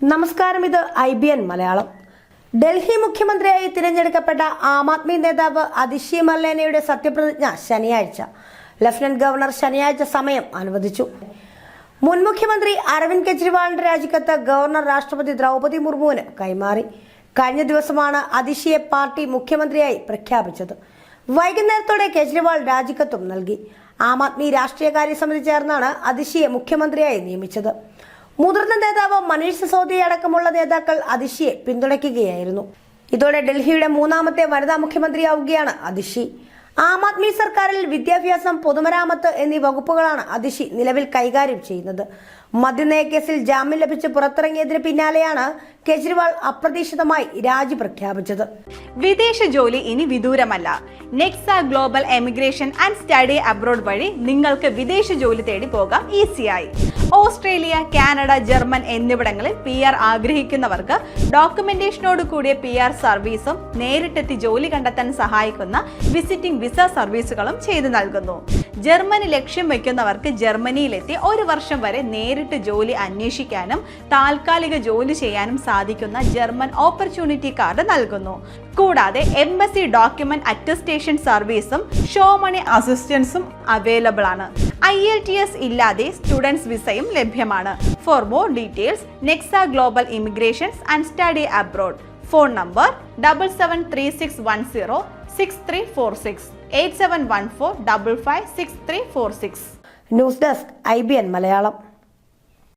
നമസ്കാരം ഇത് I B N Malayalam. Delhi മുഖ്യമന്ത്രിയായി തിരഞ്ഞെടുക്കപ്പെട്ട ആം ആദ്മി നേതാവ് അതിഷി മർലേനയുടെ സത്യപ്രതിജ്ഞ ശനിയാഴ്ച. ലഫ്റ്റനന്റ് ഗവർണർ ശനിയാഴ്ച സമയം അനുവദിച്ചു. മുൻ മുഖ്യമന്ത്രി അരവിന്ദ് കെജ്രിവാളിന്റെ രാജിക്കത്ത് ഗവർണർ രാഷ്ട്രപതി ദ്രൗപതി മുർമുവിന് കൈമാറി. കഴിഞ്ഞ ദിവസമാണ് അതിഷിയെ പാർട്ടി മുഖ്യമന്ത്രിയായി പ്രഖ്യാപിച്ചത്. വൈകുന്നേരത്തോടെ കെജ്രിവാൾ രാജിക്കത്തും നൽകി. ആം ആദ്മി രാഷ്ട്രീയകാര്യ സമിതി ചേർന്നാണ് അതിഷിയെ മുഖ്യമന്ത്രിയായി നിയമിച്ചത്. മുതിർന്ന നേതാവ് മനീഷ് സിസോദിയ അടക്കമുള്ള നേതാക്കൾ അതിഷിയെ പിന്തുണയ്ക്കുകയായിരുന്നു. ഇതോടെ ഡൽഹിയുടെ മൂന്നാമത്തെ വനിതാ മുഖ്യമന്ത്രിയാവുകയാണ് അതിഷി ആം ആദ്മി സർക്കാരിൽ വിദ്യാഭ്യാസം പൊതുമരാമത്ത് എന്നീ വകുപ്പുകളാണ് അതിഷി നിലവിൽ കൈകാര്യം ചെയ്യുന്നത്. മദ്യനയ കേസിൽ ജാമ്യം ലഭിച്ച് പുറത്തിറങ്ങിയതിന് പിന്നാലെയാണ് കെജ്രിവാൾ അപ്രതീക്ഷിതമായി രാജി പ്രഖ്യാപിച്ചത്. വിദേശ ജോലി ഇനി വിദൂരമല്ല. Nexa global emigration and study abroad വഴി നിങ്ങൾക്ക് വിദേശ ജോലി തേടി പോകാം ഈസിയായി. ഓസ്ട്രേലിയ കാനഡ ജർമ്മൻ എന്നിവിടങ്ങളിൽ പി ആർ ആഗ്രഹിക്കുന്നവർക്ക് ഡോക്യുമെന്റേഷനോട് കൂടിയ പി ആർ സർവീസും നേരിട്ടെത്തി ജോലി കണ്ടെത്താൻ സഹായിക്കുന്ന വിസിറ്റിംഗ് വിസ സർവീസുകളും ചെയ്തു നൽകുന്നു. ജർമ്മനി ലക്ഷ്യം വയ്ക്കുന്നവർക്ക് ജർമ്മനിയിലെത്തി ഒരു വർഷം വരെ നേരിട്ട് ജോലി അന്വേഷിക്കാനും താൽക്കാലിക ജോലി ചെയ്യാനും സാധിക്കുന്ന ജർമ്മൻ ഓപ്പർച്യൂണിറ്റി കാർഡ് നൽകുന്നു. കൂടാതെ എംബസി ഡോക്യുമെന്റ് അറ്റസ്റ്റേഷൻ സർവീസും ഷോ മണി അസിസ്റ്റൻസും അവൈലബിൾ ആണ് ഐ എൽ ടി എസ് ഇല്ലാതെ സ്റ്റുഡൻസ് വിസയും ലഭ്യമാണ്. For more details Nexa global immigrations and study abroad phone number double seven three six one zero six three four six eight seven one four double five six three four six news desk I B N Malayalam